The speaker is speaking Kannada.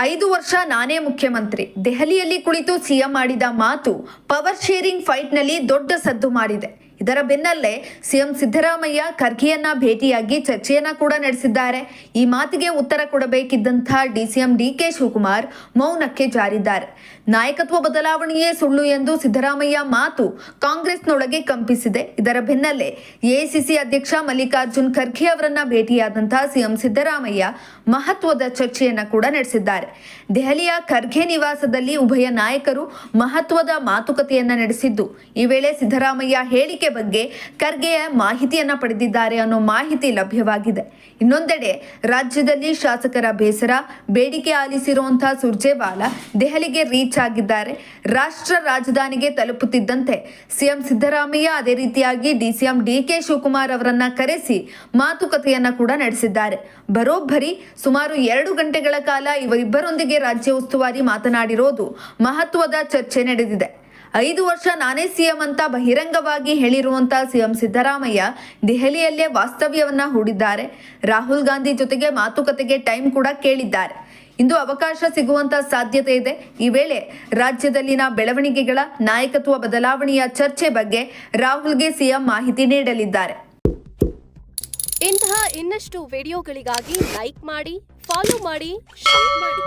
ಐದು ವರ್ಷ ನಾನೇ ಮುಖ್ಯಮಂತ್ರಿ. ದೆಹಲಿಯಲ್ಲಿ ಕುಳಿತು ಸಿಎಂ ಮಾಡಿದ ಮಾತು ಪವರ್ ಶೇರಿಂಗ್ ಫೈಟ್ನಲ್ಲಿ ದೊಡ್ಡ ಸದ್ದು ಮಾಡಿದೆ. ಇದರ ಬೆನ್ನಲ್ಲೇ ಸಿಎಂ ಸಿದ್ದರಾಮಯ್ಯ ಖರ್ಗೆಯನ್ನ ಭೇಟಿಯಾಗಿ ಚರ್ಚೆಯನ್ನ ಕೂಡ ನಡೆಸಿದ್ದಾರೆ. ಈ ಮಾತಿಗೆ ಉತ್ತರ ಕೊಡಬೇಕಿದ್ದಂಥ ಡಿಸಿಎಂ ಡಿಕೆ ಶಿವಕುಮಾರ್ ಮೌನಕ್ಕೆ ಜಾರಿದ್ದಾರೆ. ನಾಯಕತ್ವ ಬದಲಾವಣೆಯೇ ಸುಳ್ಳು ಎಂದು ಸಿದ್ದರಾಮಯ್ಯ ಮಾತು ಕಾಂಗ್ರೆಸ್ನೊಳಗೆ ಕಂಪಿಸಿದೆ. ಇದರ ಬೆನ್ನಲ್ಲೇ ಎಐಸಿಸಿ ಅಧ್ಯಕ್ಷ ಮಲ್ಲಿಕಾರ್ಜುನ್ ಖರ್ಗೆ ಅವರನ್ನ ಭೇಟಿಯಾದಂತಹ ಸಿಎಂ ಸಿದ್ದರಾಮಯ್ಯ ಮಹತ್ವದ ಚರ್ಚೆಯನ್ನ ಕೂಡ ನಡೆಸಿದ್ದಾರೆ. ದೆಹಲಿಯ ಖರ್ಗೆ ನಿವಾಸದಲ್ಲಿ ಉಭಯ ನಾಯಕರು ಮಹತ್ವದ ಮಾತುಕತೆಯನ್ನ ನಡೆಸಿದ್ದು. ಈ ವೇಳೆ ಸಿದ್ದರಾಮಯ್ಯ ಬಗ್ಗೆ ಖರ್ಗೆಯ ಮಾಹಿತಿಯನ್ನ ಪಡೆದಿದ್ದಾರೆ ಅನ್ನೋ ಮಾಹಿತಿ ಲಭ್ಯವಾಗಿದೆ. ಇನ್ನೊಂದೆಡೆ ರಾಜ್ಯದಲ್ಲಿ ಶಾಸಕರ ಬೇಸರ, ಬೇಡಿಕೆ ಆಲಿಸಿರುವಂತಹ ಸುರ್ಜೇವಾಲಾ ದೆಹಲಿಗೆ ರೀಚ್ ಆಗಿದ್ದಾರೆ. ರಾಷ್ಟ್ರ ರಾಜಧಾನಿಗೆ ತಲುಪುತ್ತಿದ್ದಂತೆ ಸಿಎಂ ಸಿದ್ದರಾಮಯ್ಯ ಅದೇ ರೀತಿಯಾಗಿ ಡಿಸಿಎಂ ಡಿಕೆ ಶಿವಕುಮಾರ್ ಅವರನ್ನ ಕರೆಸಿ ಮಾತುಕತೆಯನ್ನ ಕೂಡ ನಡೆಸಿದ್ದಾರೆ. ಬರೋಬ್ಬರಿ ಸುಮಾರು ಎರಡು ಗಂಟೆಗಳ ಕಾಲ ಇವರಿಬ್ಬರೊಂದಿಗೆ ರಾಜ್ಯ ಉಸ್ತುವಾರಿ ಮಾತನಾಡಿರೋದು ಮಹತ್ವದ ಚರ್ಚೆ ನಡೆದಿದೆ. ಐದು ವರ್ಷ ನಾನೇ ಸಿಎಂ ಅಂತ ಬಹಿರಂಗವಾಗಿ ಹೇಳಿರುವಂತ ಸಿಎಂ ಸಿದ್ದರಾಮಯ್ಯ ದೆಹಲಿಯಲ್ಲೇ ವಾಸ್ತವ್ಯವನ್ನ ಹೂಡಿದ್ದಾರೆ. ರಾಹುಲ್ ಗಾಂಧಿ ಜೊತೆಗೆ ಮಾತುಕತೆಗೆ ಟೈಮ್ ಕೂಡ ಕೇಳಿದ್ದಾರೆ. ಇಂದು ಅವಕಾಶ ಸಿಗುವಂತ ಸಾಧ್ಯತೆ ಇದೆ. ಈ ವೇಳೆ ರಾಜ್ಯದಲ್ಲಿನ ಬೆಳವಣಿಗೆಗಳ ನಾಯಕತ್ವ ಬದಲಾವಣೆಯ ಚರ್ಚೆ ಬಗ್ಗೆ ರಾಹುಲ್ಗೆ ಸಿಎಂ ಮಾಹಿತಿ ನೀಡಲಿದ್ದಾರೆ. ಇಂತಹ ಇನ್ನಷ್ಟು ವಿಡಿಯೋಗಳಿಗಾಗಿ ಲೈಕ್ ಮಾಡಿ, ಫಾಲೋ ಮಾಡಿ, ಶೇರ್ ಮಾಡಿ.